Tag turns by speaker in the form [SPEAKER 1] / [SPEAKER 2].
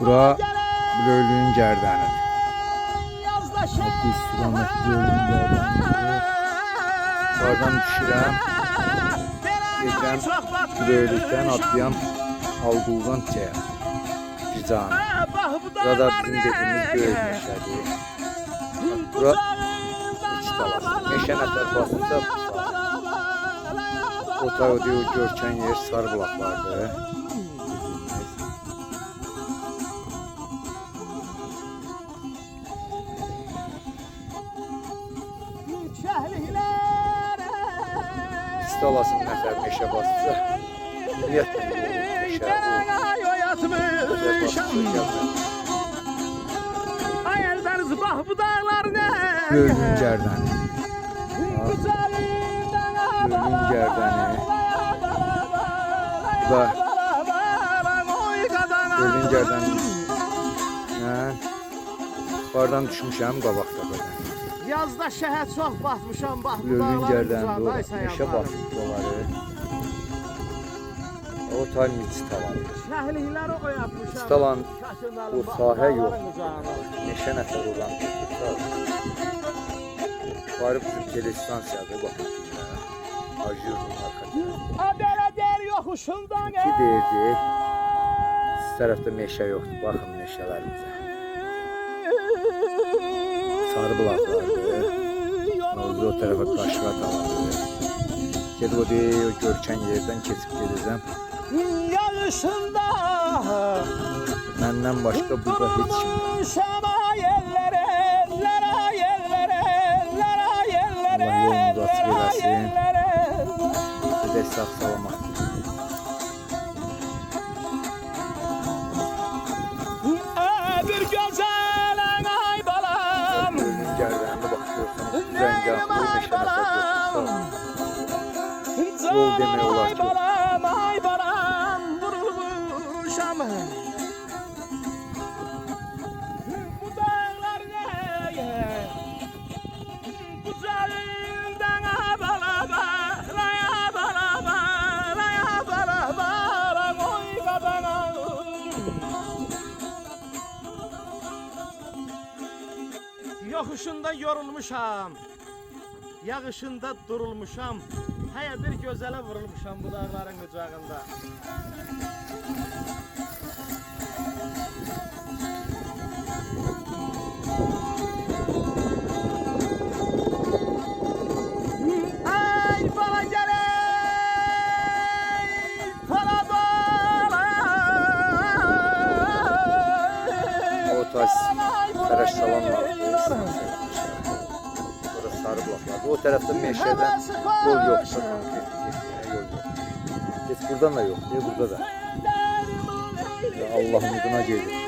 [SPEAKER 1] Bura Blöylüğün.
[SPEAKER 2] Yazda
[SPEAKER 1] 60 kilometr Blöylüğün gərdənidir. Oradan düşürəm. Gedirəm Blöylükdən atlayam Alquldan çaya. Gizan. Burada bizim dediğimiz böyük meşədir. Bura iç talası. Meşə nətər basırsa o tayda o görkən yer sarı bulaqlardır. İç talasının nətər meşə basırsa ümumiyyətlə meşə bu güzel basırsa gəlmir.
[SPEAKER 2] Ayəldəniz bax bu dağlar nə?
[SPEAKER 1] Blöylüğün gərdəni. Blöylüğün gərdəni. Bu da Blöylüğün gərdəni. Mən Bardan düşmüşəm qabaqda belə.
[SPEAKER 2] Yazda şəhər çox batmışam bax bu
[SPEAKER 1] Blöylüğün
[SPEAKER 2] dağlar
[SPEAKER 1] gərdəni
[SPEAKER 2] uzaqda
[SPEAKER 1] doğru. Meşə basıb doları. O tal miç talanı.
[SPEAKER 2] Şəhərlikləri o yapmışam.
[SPEAKER 1] Stalan
[SPEAKER 2] Şaşırmalı,
[SPEAKER 1] bu sahə
[SPEAKER 2] dağların
[SPEAKER 1] yox. Meşə nəfər olan Varıb bizim telestansiyadır, baxın. Ajurun arxasında.
[SPEAKER 2] A belə der yoxuşundan
[SPEAKER 1] İki deyirdi. Siz tərəfdə meşə yoxdur. Baxın meşələrimizə. Sarı bulaqlardır. Mavzu o tərəfə qaşığa taladır. Gedib o deyir, o görkən yerdən keçib gedəcəm.
[SPEAKER 2] Yağışında
[SPEAKER 1] Məndən başqa burada heç kim yox. Allah açık
[SPEAKER 2] lara
[SPEAKER 1] eylesin.
[SPEAKER 2] yerlere.
[SPEAKER 1] Gedək sağ salamat. 15
[SPEAKER 2] tane
[SPEAKER 1] satıyorsun. Yol demeye ulaşıyor.
[SPEAKER 2] Ay balam, vurulmuşam. Bu dağlar neye? Güzelden abala balaya bala balaya bala bala oy babana. Yokuşunda yorulmuşam. Yağışında durulmuşam. Həyə bir gözələ vurulmuşam bu dağların qucağında. Ay bala gələk, para bala.
[SPEAKER 1] O tas Fərəş salam var.
[SPEAKER 2] Var.
[SPEAKER 1] Burada sarı bulaqlar. O tərəfdə meşədən yol. Getməyə yol yox. Heç buradan da yox. Ne burada da. Ya adına gelin.